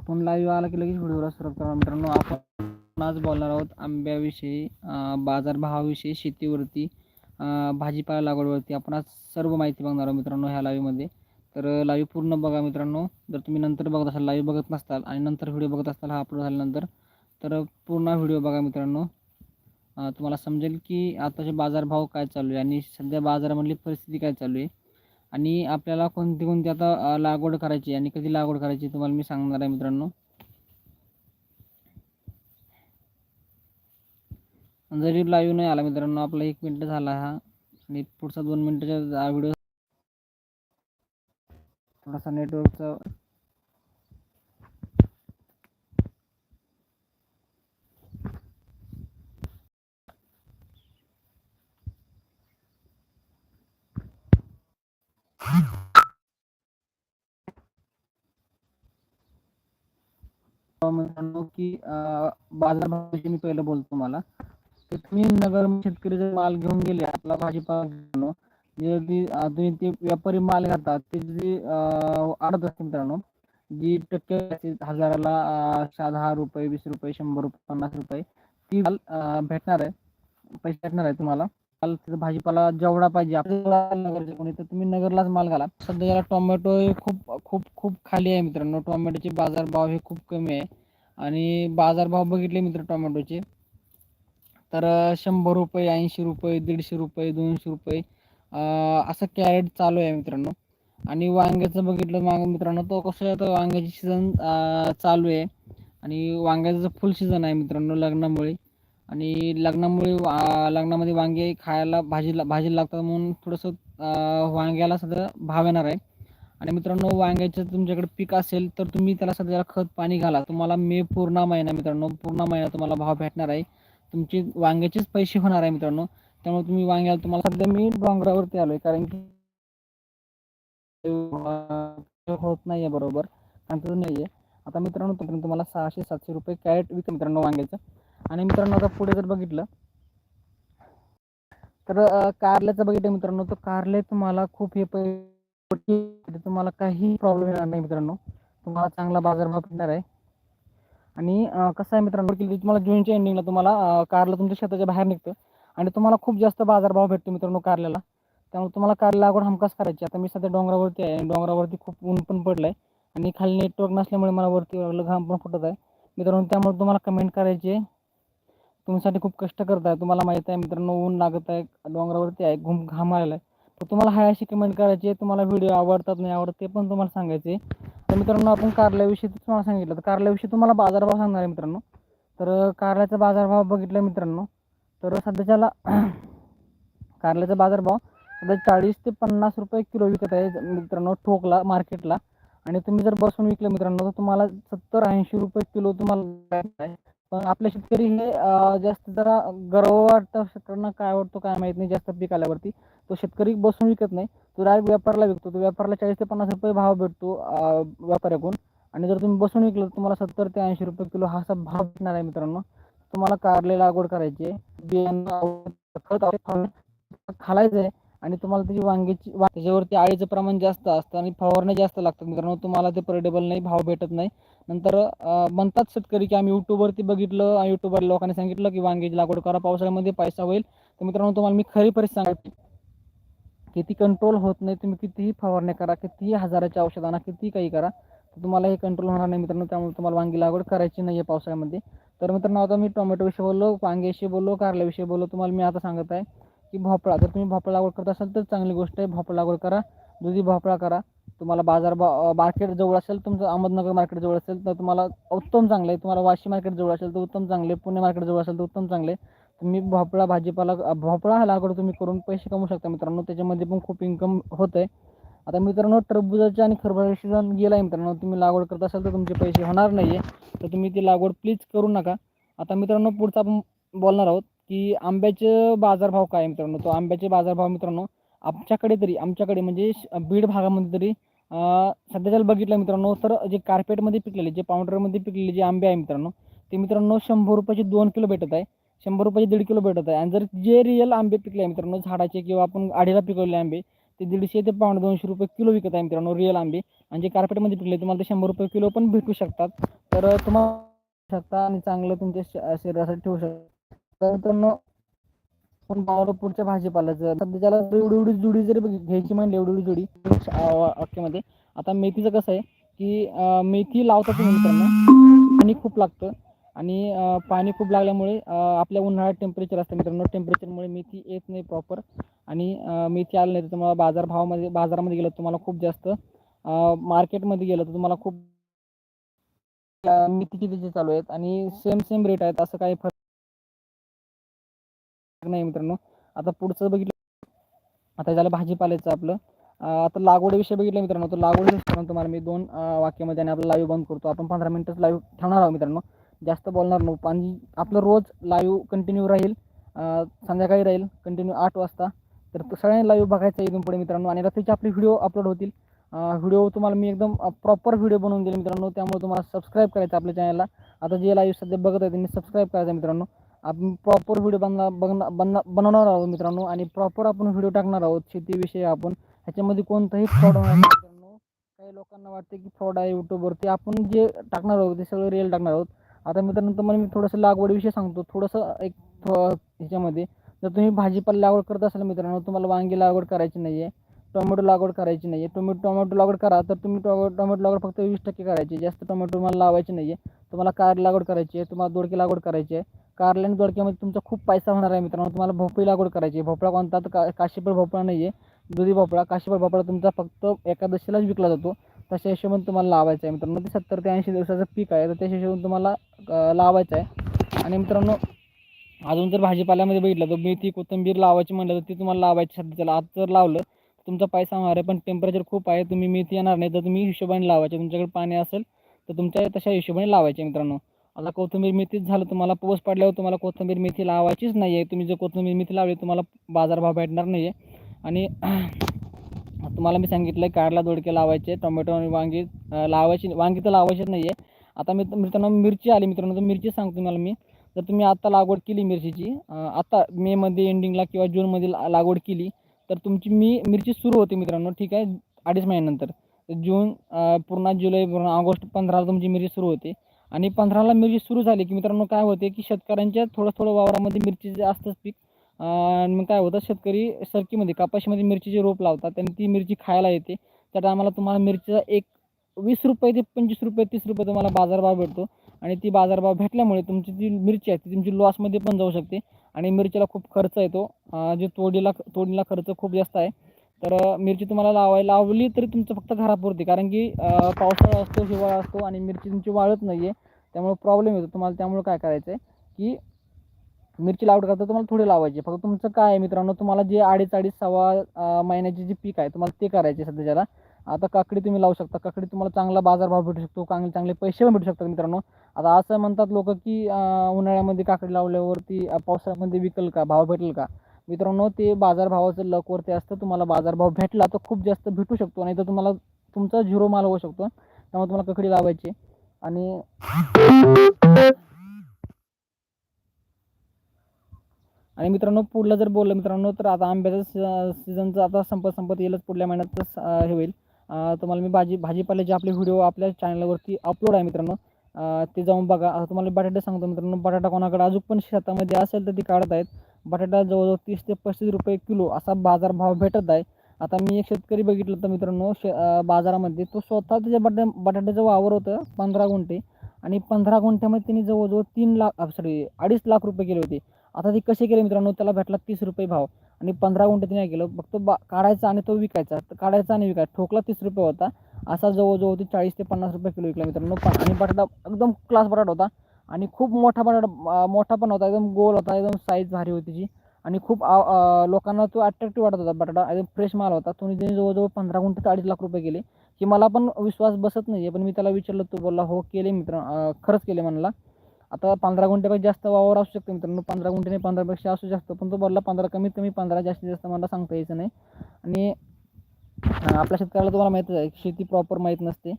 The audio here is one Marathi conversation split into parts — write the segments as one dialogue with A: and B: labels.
A: आपण लाईव्ह आला की लगेच व्हिडिओला सुरुवात करा मित्रांनो. आपण आज बोलणार आहोत आंब्याविषयी बाजारभावाविषयी शेतीवरती भाजीपाला लागवडवरती. आपण आज सर्व माहिती बघणार आहोत मित्रांनो ह्या लाईव्हमध्ये तर लाईव्ह पूर्ण बघा मित्रांनो. जर तुम्ही नंतर बघत असाल लाईव्ह बघत नसताल आणि नंतर व्हिडिओ बघत असताल हा अपलोड झाल्यानंतर तर पूर्ण व्हिडिओ बघा मित्रांनो. तुम्हाला समजेल की आताचे बाजारभाव काय चालू आहे आणि सध्या बाजारामधली परिस्थिती काय चालू आहे. आणि आपल्याला कोणती कोणती आता लागवड करायची आणि कधी लागवड करायची तुम्हाला मी सांगणार आहे मित्रांनो. जरी लाईव्ह नाही आला मित्रांनो आपला एक मिनिट झाला हा. आणि पुढचा दोन मिनिटाचा व्हिडिओ थोडासा नेटवर्कचा मित्रांनो, की तुम्ही नगर शेतकरी जर माल घेऊन गेले, आपला भाजीपाला तुम्ही ते व्यापारी माल ते आडत असते मित्रांनो, जी टक्के हजाराला दहा रुपये, वीस रुपये, शंभर रुपये, पन्नास रुपये, ती भेटणार आहे, पैसे भेटणार आहे तुम्हाला. माल भाजीपाला जेवढा पाहिजे आपल्याला कोणी तर तुम्ही नगरलाच माल घाला. सध्याला टोमॅटो हे खूप खूप खूप खाली आहे मित्रांनो. टोमॅटोचे बाजारभाव हे खूप कमी आहे. आणि बाजारभाव बघितले मित्र टोमॅटोचे तर शंभर रुपये ऐंशी रुपये दीडशे रुपये दोनशे रुपये असं कॅरेट चालू आहे मित्रांनो. आणि वांग्याचं बघितलं माग मित्रांनो तो कसं आहे तर वांग्याची सीझन चालू आहे. आणि वांग्याचं फुल सीझन आहे मित्रांनो लग्नामुळे. आणि लग्नामुळे लग्नामध्ये वांगे खायला भाजीला भाजीला लागतात म्हणून थोडंसं वांग्याला सध्या भाव येणार आहे. आणि मित्रांनो वांग्याचं तुमच्याकडे पीक असेल तर तुम्ही त्याला सध्या खत पाणी घाला. तुम्हाला मे पूर्ण महिना मित्रांनो पूर्ण महिना तुम्हाला भाव भेटणार आहे. तुमचे वांग्याचेच पैसे होणार आहे मित्रांनो. त्यामुळे तुम्ही वांग्याला तुम्हाला सध्या मी डोंगरावरती आलोय कारण की होत होत नाहीये बरोबर. सांगतो नाहीये. आता मित्रांनो तुम्हाला सहाशे सातशे रुपये कॅरेट विक मित्रांनो वांग्याचं. आणि मित्रांनो आता पुढे जर बघितलं तर कारल्याचं बघितलं मित्रांनो तर कारले तुम्हाला खूप हे तुम्हाला काही प्रॉब्लेम येणार नाही मित्रांनो. तुम्हाला चांगला बाजारभाव भेटणार आहे. आणि कसं आहे मित्रांनो की तुम्हाला जूनच्या एंडिंगला तुम्हाला कारला तुमच्या शेताच्या बाहेर निघतं. आणि तुम्हाला खूप जास्त बाजारभाव भेटतो मित्रांनो कारल्याला. त्यामुळे तुम्हाला कारला लागवड हमखास करायची. आता मी सध्या डोंगरावरती आहे. डोंगरावरती खूप ऊन पण पडलं आहे आणि खाली नेटवर्क नसल्यामुळे मला वरती घाम पण फुटत आहे. मित्रांनो त्यामुळे तुम्हाला कमेंट करायची आहे. तुमच्यासाठी खूप कष्ट करत आहे. तुम्हाला माहीत आहे मित्रांनो ऊन लागत आहे डोंगरावरती आहे घुम घाम आलेला आहे. तर तुम्हाला हाय अशी कमेंट करायची आहे तुम्हाला व्हिडिओ आवडतात नाही आवडत ते पण तुम्हाला सांगायचे तर मित्रांनो आपण कारल्याविषयी तुम्हाला सांगितलं तर कारल्याविषयी तुम्हाला बाजारभाव सांगणार आहे मित्रांनो. तर कारल्याचा बाजारभाव बघितला मित्रांनो. तर सध्याच्याला कारल्याचा बाजारभाव सध्या चाळीस ते पन्नास रुपये किलो विकत आहे मित्रांनो ठोकला मार्केटला. आणि तुम्ही जर बसून विकलं मित्रांनो तर तुम्हाला सत्तर ऐंशी रुपये किलो तुम्हाला पण आपले शेतकरी हे जास्त जरा गर्व वाटतं शेतकऱ्यांना काय वाटतो काय माहीत नाही जास्त पीक आल्यावरती. तो शेतकरी बसून विकत नाही. तो डायरेक्ट व्यापारला विकतो. तो व्यापारला चाळीस ते पन्नास रुपये भाव भेटतो व्यापाऱ्याकडून. आणि जर तुम्ही बसून विकलं तर तुम्हाला सत्तर ते ऐंशी रुपये किलो हा असा भाव भेटणार आहे मित्रांनो. तुम्हाला कारले लागवड करायची आहे. बियाणं खत खालायचं आहे. आणि तुम्हाला त्याची वांग्याची वा त्याच्यावरती आळीचं प्रमाण जास्त असतं आणि फवारणी जास्त लागतात. मित्रांनो तुम्हाला ते परडेबल नाही भाव भेटत नाही. नंतर म्हणतात शेतकरी की आम्ही युट्यूबवरती बघितलं युट्यूबवर लोकांनी सांगितलं की वांग्याची लागवड करा पावसाळ्यामध्ये पैसा होईल. तर मित्रांनो तुम्हाला मी खरी परिस्थिती सांगायची किती कंट्रोल होत नाही तुम्ही कितीही फवारणी करा कितीही हजाराच्या औषध आणा कितीही काही करा तर तुम्हाला हे कंट्रोल होणार नाही मित्रांनो. त्यामुळे तुम्हाला वांगी लागवड करायची नाही आहे पावसाळ्यामध्ये. तर मित्रांनो आता मी टोमॅटोविषयी बोललो वांग्याविषयी बोललो कारल्याविषयी बोललो. तुम्हाला मी आता सांगत आहे की भोपळा जर तुम्ही भोपळा लागवड करत असाल तर चांगली गोष्ट आहे. भोपळा लागवड करा दुधी भोपळा करा. तुम्हाला बाजार बा मार्केट जवळ असेल तुमचं अहमदनगर मार्केट जवळ असेल तर तुम्हाला उत्तम चांगलं आहे. तुम्हाला वाशी मार्केट जवळ असेल तर उत्तम चांगले पुणे मार्केट जवळ असेल तर उत्तम चांगले तुम्ही भोपळा भाजीपाला भोपळा हा लागवड तुम्ही करून पैसे कमवू शकता मित्रांनो. त्याच्यामध्ये पण खूप इन्कम होत आहे आता मित्रांनो टरबुजाच्या आणि खरबुजाचे सीझन गेला आहे मित्रांनो. तुम्ही लागवड करत असाल तर तुमचे पैसे होणार नाही आहे तर तुम्ही ती लागवड प्लीज करू नका. आता मित्रांनो पुढचा आपण बोलणार आहोत. की आंब्याचे बाजारभाव काय मित्रांनो? तो आंब्याचे बाजारभाव मित्रांनो आमच्याकडे तरी आमच्याकडे म्हणजे श- बीड भागामध्ये तरी सध्याच्या सध्याच्याला बघितलं मित्रांनो तर जे कार्पेटमध्ये पिकलेले जे पावडरमध्ये पिकलेले जे आंबे आहे मित्रांनो ते मित्रांनो शंभर रुपयाचे दोन किलो भेटत आहे. शंभर रुपयाचे दीड किलो भेटत आहे. आणि जर जे रिअल आंबे पिकले आहे मित्रांनो झाडाचे किंवा आपण आडीला पिकवलेले आंबे ते दीडशे ते पावणे दोनशे रुपये किलो विकत आहे मित्रांनो रिअल आंबे. आणि जे कार्पेटमध्ये पिकले तुम्हाला ते शंभर रुपये किलो पण भेटू शकतात. तर तुम्हाला शकता आणि चांगलं तुमच्या श- शरीरासाठी ठेवू शकता. मित्रांनो पण पावलं पुढच्या भाजीपाल्याचं सध्याच्याला एवढी एवढी जुडी जरी घ्यायची म्हणली एवढी एवढी जुडी वाक्यामध्ये आता मेथीचं कसं आहे की मेथी लावता तुम्ही मित्रांनो पाणी खूप लागतं आणि पाणी खूप लागल्यामुळे आपल्या उन्हाळ्यात टेम्परेचर असतं मित्रांनो. टेम्परेचरमुळे मेथी येत नाही प्रॉपर आणि मेथी आली नाही तर तुम्हाला बाजारभावामध्ये बाजारामध्ये गेलं तुम्हाला खूप जास्त मार्केटमध्ये गेलं तर तुम्हाला खूप मेथीचे त्याचे चालू आहेत आणि सेम सेम रेट आहेत. असं काही फरक नाही मित्रांनो. आता पुढचं बघितलं आता झालं भाजीपाल्याचं आपलं. आता लागवडीविषयी बघितलं मित्रांनो तर लागवड तुम्हाला मी दोन वाक्यामध्ये आणि आपलं लाईव्ह बंद करतो. आपण पंधरा मिनिटच लाईव्ह ठेवणार आहोत मित्रांनो. जास्त बोलणार नाही पाणी आपलं रोज लाईव्ह कंटिन्यू राहील. संध्याकाळी राहील कंटिन्यू आठ वाजता. तर सगळ्यांनी लाईव्ह बघायचं इथून पुढे मित्रांनो. आणि रात्रीचे आपले व्हिडिओ अपलोड होतील. व्हिडिओ तुम्हाला मी एकदम प्रॉपर व्हिडिओ बनवून दिले मित्रांनो. त्यामुळे तुम्हाला सबस्क्राईब करायचं आपल्या चॅनलला आता जे लाईव्ह सध्या बघत आहे त्यांनी सबस्क्राईब करायचं मित्रांनो. आपण प्रॉपर व्हिडिओ बनणार बघणार बनवणार आहोत मित्रांनो. आणि प्रॉपर आपण व्हिडिओ टाकणार आहोत. शेतीविषयी आपण. ह्याच्यामध्ये कोणताही फ्रॉड होणार नाही मित्रांनो. काही लोकांना वाटते की फ्रॉड आहे यूट्यूबवरती. आपण जे टाकणार आहोत ते सगळं रिअल टाकणार आहोत. आता मित्रांनो तुम्हाला मी थोडंसं लागवडीविषयी सांगतो. थोडंसं एक थो- ह्याच्यामध्ये. जर तुम्ही भाजीपाला लागवड करत असाल मित्रांनो तुम्हाला वांगी लागवड करायची नाही आहे टोमॅटो लागवड करायची नाही आहे तुम्ही टोमॅटो लागवड करा तर तुम्ही टो टोमॅटो लागवड फक्त वीस टक्के करायची. जास्त टोमॅटो तुम्हाला लावायची नाही आहे तुम्हाला कार लागवड करायची आहे तुम्हाला दोडकी लागवड करायची आहे. कारल्यान आणि दोडक्यामध्ये तुमचा खूप पैसा होणार आहे मित्रांनो. तुम्हाला भोपळी लागवड करायची आहे. भोपळा कोणता? तर का काशीफळ भोपळा नाही आहे दुधी भोपळा. काशीफळ भोपळा तुमचा फक्त एकादशीलाच विकला जातो. तशा हिशोबाने तुम्हाला लावायचं आहे मित्रांनो. ते सत्तर ते ऐंशी दिवसाचं पीक आहे. तर त्या हिशोबाने तुम्हाला लावायचं आहे. आणि मित्रांनो अजून जर भाजीपाल्यामध्ये बघितलं तर मेथी कोथिंबीर लावायची म्हणलं तर ती तुम्हाला लावायची सध्या. त्याला आज जर लावलं तुमचा पैसा होणार आहे. पण टेम्परेचर खूप आहे. तुम्ही मेथी येणार नाही. तर तुम्ही हिशोबाने लावायचे. तुमच्याकडे पाणी असेल तर तुमच्या तशा हिशोबाने लावायचे मित्रांनो. आता कोथिंबीर मेथीच झालं तुम्हाला पाऊस पडल्यावर तुम्हाला कोथिंबीर मेथी लावायचीच नाही आहे तुम्ही जर कोथिंबीर मेथी लावली तुम्हाला बाजारभाव भेटणार नाही आहे आणि तुम्हाला मी सांगितलं आहे कारला दोडके लावायचे टोमॅटो आणि वांगी लावायची वांगी तर लावायचीच नाही आहे आता मी मित्रांनो मिरची आली मित्रांनो तर मिरची सांगतो तुम्हाला मी. जर तुम्ही आत्ता लागवड केली मिरचीची आत्ता मेमध्ये एंडिंगला किंवा जूनमध्ये लागवड केली तर तुमची मी मिरची सुरू होते मित्रांनो ठीक आहे? अडीच महिन्यानंतर. जून पूर्ण जुलै पूर्ण ऑगस्ट पंधराला तुमची मिरची सुरू होते. आणि पंधराला मिरची सुरू झाली की मित्रांनो काय होते की शेतकऱ्यांच्या थोडं थोडं वावरामध्ये मिरचीचे असतंच पीक आणि मग काय होतं शेतकरी सरकीमध्ये कपाशीमध्ये मिरचीचे रोप लावतात आणि ती मिरची खायला येते. त्या टायमाला तुम्हाला मिरचीचा एक वीस रुपये ते पंचवीस रुपये तीस रुपये तुम्हाला बाजारभाव भेटतो. आणि ती बाजारभाव भेटल्यामुळे तुमची जी मिरची आहे ती तुमची लॉसमध्ये पण जाऊ शकते. आणि मिरचीला खूप खर्च येतो. जे तोडीला तोडीला खर्च खूप जास्त आहे. तर मिरची तुम्हाला लावायला लावली तरी तुमचं फक्त घरापुरती. कारण की पावसाळा असतो हिवाळा असतो आणि मिरची तुमची वाळत नाही आहे त्यामुळे प्रॉब्लेम येतो. तुम्हाला त्यामुळे काय करायचं आहे की मिरची लावड करता तुम्हाला थोडी लावायची. फक्त तुमचं काय आहे मित्रांनो तुम्हाला जे अडीच अडीच सव्वा महिन्याचे महिन्याची जी पीक आहे तुम्हाला ते करायचे सध्याच्याला आता काकडी तुम्ही लावू शकता. काकडी तुम्हाला चांगला बाजारभाव भेटू शकतो. चांगले चांगले पैसे पण भेटू शकतात मित्रांनो. आता असं म्हणतात लोक की उन्हाळ्यामध्ये काकडी लावल्यावरती पावसाळ्यामध्ये विकल का? भाव भेटेल का? मित्रांनो ते बाजारभावाचं लकवरती असतं. तुम्हाला बाजारभाव भेटला तर खूप जास्त भेटू शकतो. नाही तर तुम्हाला तुमचा झिरो माल होऊ शकतो. त्यामुळे तुम्हाला ककडी लावायची. आणि आणि मित्रांनो पुढलं जर बोललं मित्रांनो तर आता आंब्याचं सीझनचं आता संपत संपत येईलच. पुढल्या महिन्यातच हे होईल. तुम्हाला मी भाजी भाजीपाल्याचे आपले व्हिडिओ आपल्या चॅनलवरती अपलोड आहे मित्रांनो ते जाऊन बघा. तुम्हाला बटाटे सांगतो मित्रांनो. बटाटा कोणाकडे अजून पण शेतामध्ये असेल तर ती काढत आहेत बटाटा जवळजवळ तीस ते पस्तीस रुपये किलो असा बाजारभाव भेटत आहे. आता मी एक शेतकरी बघितलं तर मित्रांनो शे बाजारामध्ये तो स्वतः त्याच्या बटा बटाट्याचं वावर होतं पंधरा गुंठे आणि पंधरा गुंठ्यामध्ये त्यांनी जवळजवळ तीन लाख सॉरी अडीच लाख रुपये केले होते. आता ते कसे केले मित्रांनो त्याला भेटला तीस रुपये भाव आणि पंधरा गुंठे त्याने केलं. फक्त बा काढायचा आणि तो विकायचा. तर काढायचा आणि विकायचा. ठोकला तीस रुपये होता. असा जवळजवळ ते चाळीस ते पन्नास रुपये किलो विकला मित्रांनो. आणि बटाटा एकदम क्लास बटाटा होता. आणि खूप मोठा बटाटा मोठा पण होता. एकदम गोल होता एकदम साईज भारी होती जी. आणि खूप लोकांना तो अट्रॅक्टिव्ह वाटत होता बटाटा. एकदम फ्रेश माल होता. तुम्ही त्यांनी जवळजवळ पंधरा गुंठे अडीच लाख रुपये केले. की मला पण विश्वास बसत नाही आहे पण मी त्याला विचारलं तो बोलला हो केले मित्र खरंच केले म्हणला. आता पंधरा गुंठ्यापेक्षा जास्त वावर असू शकतो मित्रांनो. पंधरा गुंठे नाही पंधरापेक्षा असू शकतो पण तो बोलला पंधरा कमीत कमी पंधरा जास्तीत जास्त मला सांगता यायचं नाही. आणि आपल्या शेतकऱ्याला तुम्हाला माहीतच आहे शेती प्रॉपर माहीत नसते.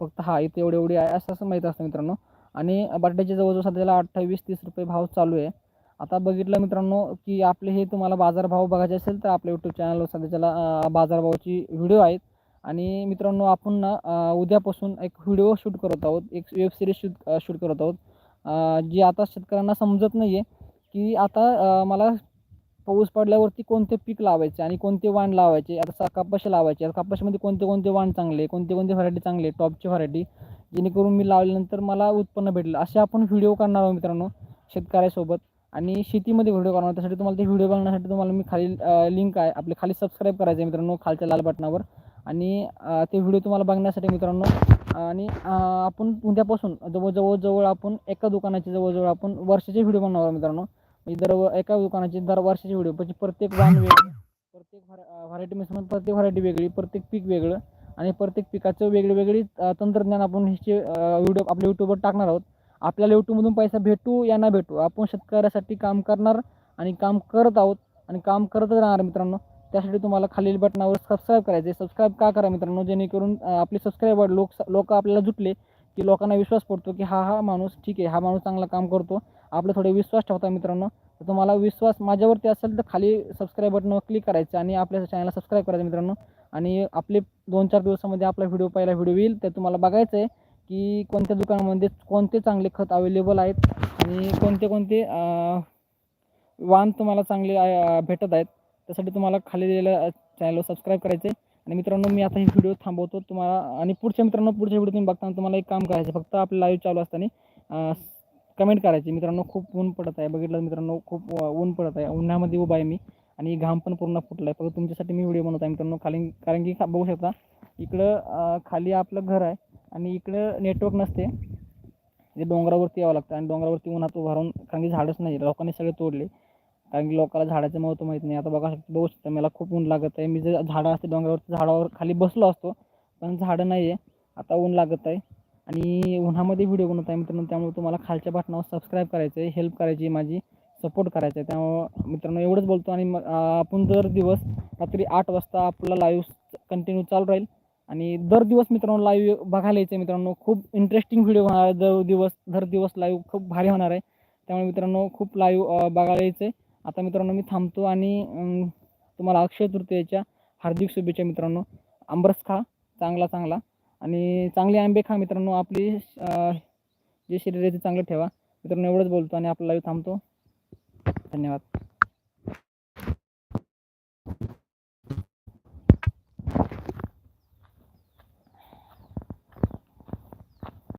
A: फक्त हा इथे एवढी एवढी आहे असं असं माहीत असतं मित्रांनो. आणि बटाट्याचे जवळजवळ सध्याला अठ्ठावीस तीस रुपये भाव चालू आहे. आता बघितलं मित्रांनो की आपले हे तुम्हाला बाजारभाव बघायचे असेल तर आपल्या यूट्यूब चॅनलवर सध्याच्याला बाजारभावाची व्हिडिओ आहेत. आणि मित्रांनो आपण ना उद्यापासून एक व्हिडिओ शूट करत आहोत. एक वेब सिरीज शूट शूट करत आहोत. जी आता शेतकऱ्यांना समजत नाही आहे की आता मला पाऊस पडल्यावरती कोणते पीक लावायचे आणि कोणते वाण लावायचे? आता सा- कपाशी लावायची. आता कपाशीमध्ये कोणते कोणते वाण चांगले कोणते कोणते व्हरायटी चांगले टॉपची व्हरायटी जेणेकरून मी लावल्यानंतर मला उत्पन्न भेटलं. असे आपण व्हिडिओ करणार आहोत मित्रांनो शेतकऱ्यासोबत. आणि शेतीमध्ये व्हिडिओ करणार त्यासाठी तुम्हाला ते व्हिडिओ बघण्यासाठी तुम्हाला मी खाली लिंक आहे. आपले खाली सबस्क्राईब करायचं आहे मित्रांनो खालच्या लाल बटनावर. आणि ते व्हिडिओ तुम्हाला बघण्यासाठी मित्रांनो आणि आपण उद्यापासून जवळजवळ जवळ आपण एका दुकानाचे जवळजवळ आपण वर्षाचे व्हिडिओ बनवणार आहोत मित्रांनो. म्हणजे दर एका दुकानाचे दर वर्षाचे व्हिडिओ म्हणजे प्रत्येक वाण वेगळं. प्रत्येक व्हरायटी मिसळून प्रत्येक व्हरायटी वेगळी प्रत्येक पीक वेगळं आणि प्रत्येक पिकाचं वेगळी वेगळी तंत्रज्ञान आपण ह्याचे व्हिडिओ आपल्या यूट्यूबवर टाकणार आहोत. आपल्याला यूट्यूबमधून पैसा भेटू या ना भेटू आपण शेतकऱ्यासाठी काम करणार आणि काम करत आहोत आणि काम करतच राहणार मित्रांनो. त्यासाठी तुम्हाला खालील बटनावर सबस्क्राईब करायचे सबस्क्राईब का करा मित्रांनो? जेणेकरून आपले सबस्क्राईबर लोक लोक आपल्याला जुटले की लोकांना विश्वास पडतो की हा हा माणूस ठीक आहे हा माणूस चांगला काम करतो. आपलं थोडे विश्वास ठेवता मित्रांनो. तर तुम्हाला विश्वास माझ्यावरती असेल तर खाली सबस्क्राईब बटनवर क्लिक करायचं आणि आपल्या चॅनलला सबस्क्राईब करायचं मित्रांनो. आणि आपले दोन चार दिवसामध्ये आपला व्हिडिओ पहिला व्हिडिओ येईल तर तुम्हाला बघायचं आहे की कोणत्या दुकानामध्ये कोणते चांगले खत अवेलेबल आहेत आणि कोणते कोणते वाण तुम्हाला चांगले भेटत आहेत. त्यासाठी तुम्हाला खाली दिलेल्या चॅनलवर सबस्क्राईब करायचे आणि मित्रांनो मी आता ही व्हिडिओ थांबवतो. तुम्हाला आणि पुढच्या मित्रांनो पुढच्या व्हिडिओ तुम्ही बघताना तुम्हाला एक काम करायचं फक्त आपलं लाईव्ह चालू असताना कमेंट करायची. मित्रांनो खूप ऊन पडत आहे. बघितलं मित्रांनो खूप ऊन पडत आहे. उन्हामध्ये उभा आहे मी आणि घाम पण पूर्ण फुटला आहे फक्त तुमच्यासाठी मी व्हिडिओ बनवत आहे मित्रांनो. खाली कारण की बघू शकता इकडं खाली आपलं घर आहे आणि इकडं नेटवर्क नसते. जे डोंगरावरती यावं लागतं आणि डोंगरावरती उन्हात उभा कारण की झाडच नाही लोकांनी सगळे तोडले. कारण की लोकांना झाडाचं महत्त्व माहीत नाही. आता बघा बघू शकता मला खूप ऊन लागत आहे. मी जर झाडं असते डोंगरावर झाडावर खाली बसलो असतो पण झाडं नाही आहे आता ऊन लागत आहे. आणि उन्हामध्ये व्हिडिओ बनवत आहे मित्रांनो त्यामुळे तुम्हाला खालच्या बटनावर सबस्क्राईब करायचं आहे हेल्प करायची माझी सपोर्ट करायचा आहे त्यामुळं मित्रांनो एवढंच बोलतो. आणि मग आपण दर दिवस रात्री आठ वाजता आपला लाईव्ह कंटिन्यू चालू राहील. आणि दर दिवस मित्रांनो लाईव्ह बघायला यायचं आहे मित्रांनो. खूप इंटरेस्टिंग व्हिडिओ होणार आहे. दर दिवस दर दिवस लाईव्ह खूप भारी होणार आहे. त्यामुळे मित्रांनो खूप लाईव्ह बघायला यायचं आहे आता मित्रांनो मी थांबतो आणि तुम्हाला अक्षय तृतीयेच्या हार्दिक शुभेच्छा मित्रांनो. आंबरस खा चांगला चांगला. आणि चांगले आंबे खा मित्रांनो आपली जे शरीर आहे ते चांगलं ठेवा. मित्रांनो एवढंच बोलतो आणि आपला लाईव्ह थांबतो. धन्यवाद.